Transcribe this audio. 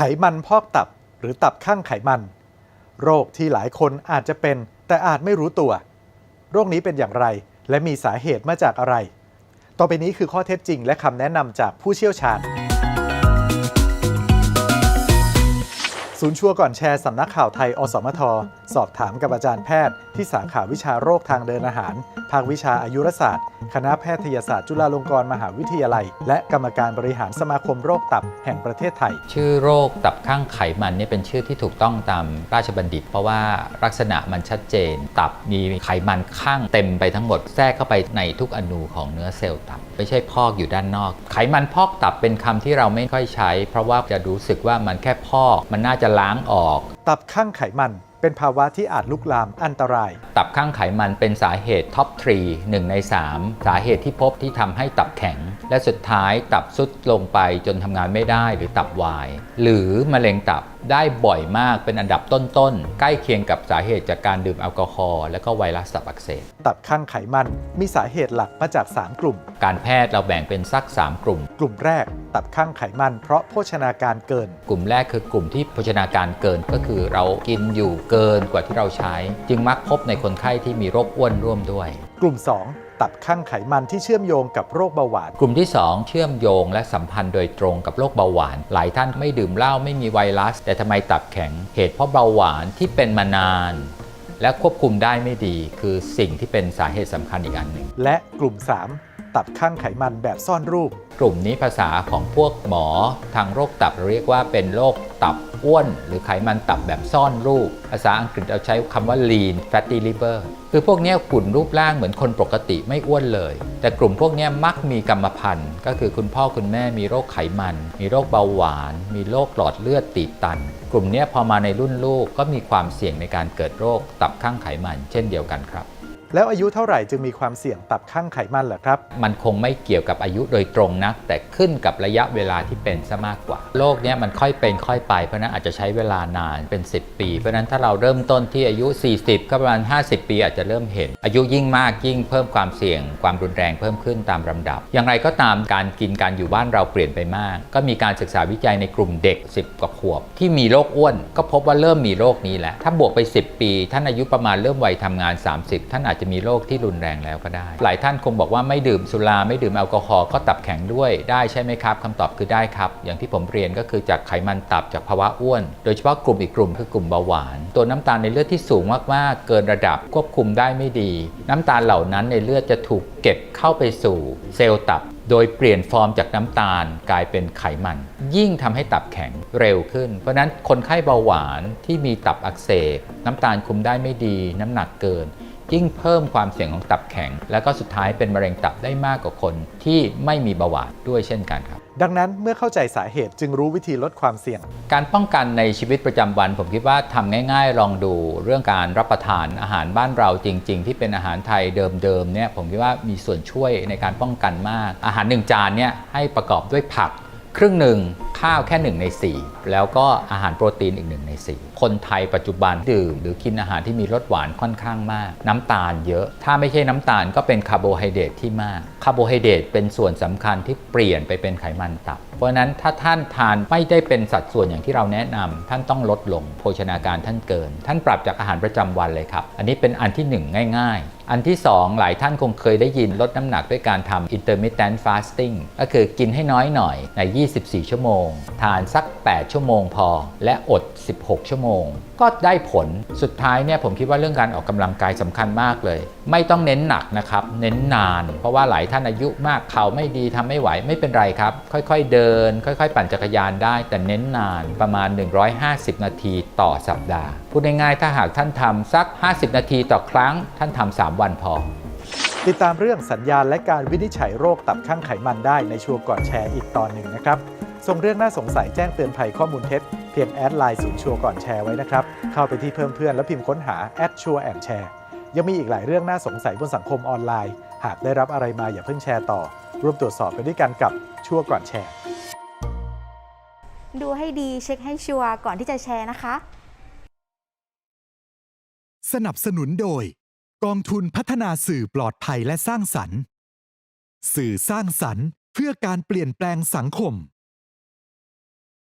ไขมันพอกตับหรือตับข้างไขมัน โรคที่หลายคนอาจจะเป็น แต่อาจไม่รู้ตัว โรคนี้เป็นอย่างไร และมีสาเหตุมาจากอะไร ต่อไปนี้คือข้อเท็จจริงและคำแนะนำจากผู้เชี่ยวชาญ ศูนย์ชัวร์ก่อนแชร์สำนักข่าวไทย อสมท สอบถามกับอาจารย์แพทย์ ที่สาขาวิชาโรคทางเดินอาหาร ภาควิชาอายุรศาสตร์ คณะแพทยศาสตร์จุฬาลงกรณ์มหาวิทยาลัย และกรรมการบริหารสมาคมโรคตับแห่งประเทศไทย ชื่อโรคตับข้างไขมันเนี่ยเป็นชื่อที่ถูกต้องตามราชบัณฑิต เพราะว่าลักษณะมันชัดเจน ตับมีไขมันข้างเต็มไปทั้งหมดแทรกเข้าไปในทุกอนูของเนื้อเซลล์ตับ ไม่ใช่พอกอยู่ด้านนอก ไขมันพอกตับเป็นคำที่เราไม่ค่อยใช้ เพราะว่าจะรู้สึกว่ามันแค่พอกมันน่าจะล้างออก ตับข้างไขมัน เป็นภาวะที่อาจลุกลามอันตราย ตับข้างไขมันเป็นสาเหตุท็อปทรีหนึ่งใน 3 สาเหตุที่พบที่ทำให้ตับแข็ง และสุดท้ายตับซุดลงไปจนทำงานไม่ได้หรือตับวาย หรือมะเร็งตับได้บ่อยมากเป็นอันดับต้นๆ ใกล้เคียงกับสาเหตุจากการดื่มแอลกอฮอล์และก็ไวรัสตับอักเสบตับข้างไขมันมีสาเหตุหลักมาจาก 3 กลุ่ม การแพทย์เราแบ่งเป็นสัก 3 กลุ่ม กลุ่มแรก ตับข้างไขมัน เพราะโภชนาการเกิน กลุ่มแรกคือกลุ่มที่โภชนาการเกินก็คือเรากินอยู่เกินกว่าที่เราใช้ จึงมักพบในคนไข้ที่มีโรคอ้วนร่วมด้วย กลุ่ม 2 ตับข้างไขมันที่เชื่อมโยงกับโรคเบาหวาน กลุ่มที่ 2 เชื่อมโยงและสัมพันธ์โดยตรงกับโรคเบาหวาน หลายท่านไม่ดื่มเหล้าไม่มีไวรัส แต่ทำไมตับแข็งเหตุเพราะเบาหวานที่เป็นมานาน และควบคุมได้ไม่ดี คือสิ่งที่เป็นสาเหตุสำคัญอีกอันหนึ่งและกลุ่ม 3 ตับข้างไขมันแบบซ่อนรูป กลุ่มนี้ภาษาของพวกหมอทางโรคตับเรียกว่าเป็นโรคตับอ้วน หรือไขมันตับแบบซ่อนรูป ภาษาอังกฤษเราใช้คำว่า lean fatty liver คือพวกนี้ยหุ่นรูปร่างเหมือนคนปกติไม่อ้วนเลย แต่กลุ่มพวกนี้มักมีกรรมพันธุ์ ก็คือคุณพ่อคุณแม่มีโรคไขมัน มีโรคเบาหวาน มีโรคหลอดเลือดตีบตัน กลุ่มนี้พอมาในรุ่นลูกก็มีความเสี่ยงในการเกิดโรคตับข้างไขมัน เช่นเดียวกันครับ แล้วอายุเท่าไหร่จึงมีความเสี่ยงตับข้างไขมันเหรอครับ มันคงไม่เกี่ยวกับอายุโดยตรงนักแต่ขึ้นกับระยะเวลาที่เป็นซะมากกว่าโรคเนี้ยมันค่อยเป็นค่อยไปเพราะนั้นอาจจะใช้เวลานานเป็น 10 ปี เพราะนั้นถ้าเราเริ่มต้นที่อายุ 40 ก็ประมาณ 50 ปีอาจจะเริ่มเห็น อายุยิ่งมากยิ่งเพิ่มความเสี่ยง ความรุนแรงเพิ่มขึ้นตามลำดับ อย่างไรก็ตามการกินการอยู่บ้านเราเปลี่ยนไปมาก ก็มีการศึกษาวิจัยในกลุ่มเด็ก 10 กว่าขวบ ที่มีโรคอ้วน ก็พบว่าเริ่มมีโรคนี้แหล้วถ้าบวกไป 10 ปี ท่านอายุประมาณเริ่มวัยทำงาน 30 ท่านอาจจะมีโรคที่รุนแรงแล้วก็ได้ หลายท่านคงบอกว่าไม่ดื่มสุราไม่ดื่มแอลกอฮอล์ก็ตับแข็งด้วยได้ใช่ไหมครับคำตอบคือได้ครับ อย่างที่ผมเรียนก็คือจากไขมันตับจากภาวะอ้วน โดยเฉพาะกลุ่มอีกกลุ่มคือกลุ่มเบาหวาน ตัวน้ำตาลในเลือดที่สูงมากๆเกินระดับควบคุมได้ไม่ดี น้ำตาลเหล่านั้นในเลือดจะถูกเก็บเข้าไปสู่เซลล์ตับโดยเปลี่ยนฟอร์มจากน้ำตาลกลายเป็นไขมัน ยิ่งทำให้ตับแข็งเร็วขึ้น เพราะฉะนั้นคนไข้เบาหวานที่มีตับอักเสบ น้ำตาลคุมได้ไม่ดี น้ำหนักเกิน ยิ่งเพิ่มความเสี่ยงของตับแข็ง แล้วก็สุดท้ายเป็นมะเร็งตับได้มากกว่าคนที่ไม่มีเบาหวานด้วยเช่นกันครับ ดังนั้นเมื่อเข้าใจสาเหตุจึงรู้วิธีลดความเสี่ยง การป้องกันในชีวิตประจำวัน ผมคิดว่าทำง่าย ๆ ลองดูเรื่องการรับประทานอาหารบ้านเราจริง ๆ ที่เป็นอาหารไทยเดิมๆเนี่ยผมคิดว่ามีส่วนช่วยในการป้องกันมาก อาหารหนึ่งจานเนี่ยให้ประกอบด้วยผัก ครึ่งหนึ่งข้าวแค่ 1 ใน 4 แล้วก็อาหารโปรตีนอีก 1 ใน 4 คนไทยปัจจุบันดื่ม หรือกินอาหารที่มีรสหวานค่อนข้างมาก น้ำตาลเยอะ ถ้าไม่ใช่น้ำตาลก็เป็นคาร์โบไฮเดรตที่มากคาร์โบไฮเดรตเป็นส่วนสำคัญที่เปลี่ยนไปเป็นไขมันตับ เพราะนั้นถ้าท่านทานไม่ได้เป็นสัดส่วนอย่างที่เราแนะนำท่านต้องลดลงโภชนาการท่านเกิน ท่านปรับจากอาหารประจำวันเลยครับ อันนี้เป็นอันที่หนึ่งง่าย ๆ อันที่ 2 หลายท่านคงเคยได้ยินลดน้ำหนักด้วยการทำ intermittent fasting ก็คือกินให้น้อยหน่อยใน 24 ชั่วโมง ทานสัก 8 ชั่วโมงพอ และอด 16 ชั่วโมง ก็ได้ผลสุดท้ายเนี่ยผมคิดว่าเรื่องการออกกำลังกายสำคัญมากเลย ไม่ต้องเน้นหนักนะครับ เน้นนาน เพราะว่าหลายท่านอายุมากเข่าไม่ดีทำไม่ไหวไม่เป็นไรครับ ค่อยๆเดิน ค่อยๆ ปั่นจักรยานได้ แต่เน้นนานประมาณ 150 นาทีต่อสัปดาห์ พูดง่ายๆถ้าหากท่านทำสัก 50 นาทีต่อครั้ง ท่านทำ3วันพอติดตามเรื่องสัญญาณและการวินิจฉัยโรคตับข้างไขมันได้ในชัวร์ก่อนแชร์อีกตอนหนึ่งนะครับส่งเรื่องน่าสงสัยแจ้งเตือนภัยข้อมูลเท็จ พียงแอดไลน์ศูนย์ชัวร์ก่อนแชร์ไว้นะครับ เข้าไปที่เพิ่มเพื่อนแล้วพิมพ์ค้นหาแอดชัวร์แอนแชร์ยังมีอีกหลายเรื่องน่าสงสัยบนสังคมออนไลน์ หากได้รับอะไรมาอย่าเพิ่งแชร์ต่อ ร่วมตรวจสอบไปด้วยกันกับชัวร์ก่อนแชร์ ดูให้ดีเช็คให้ชัวร์ก่อนที่จะแชร์นะคะ สนับสนุนโดย กองทุนพัฒนาสื่อปลอดภัยและสร้างสรรค์ สื่อสร้างสรรค์เพื่อการเปลี่ยนแปลงสังคม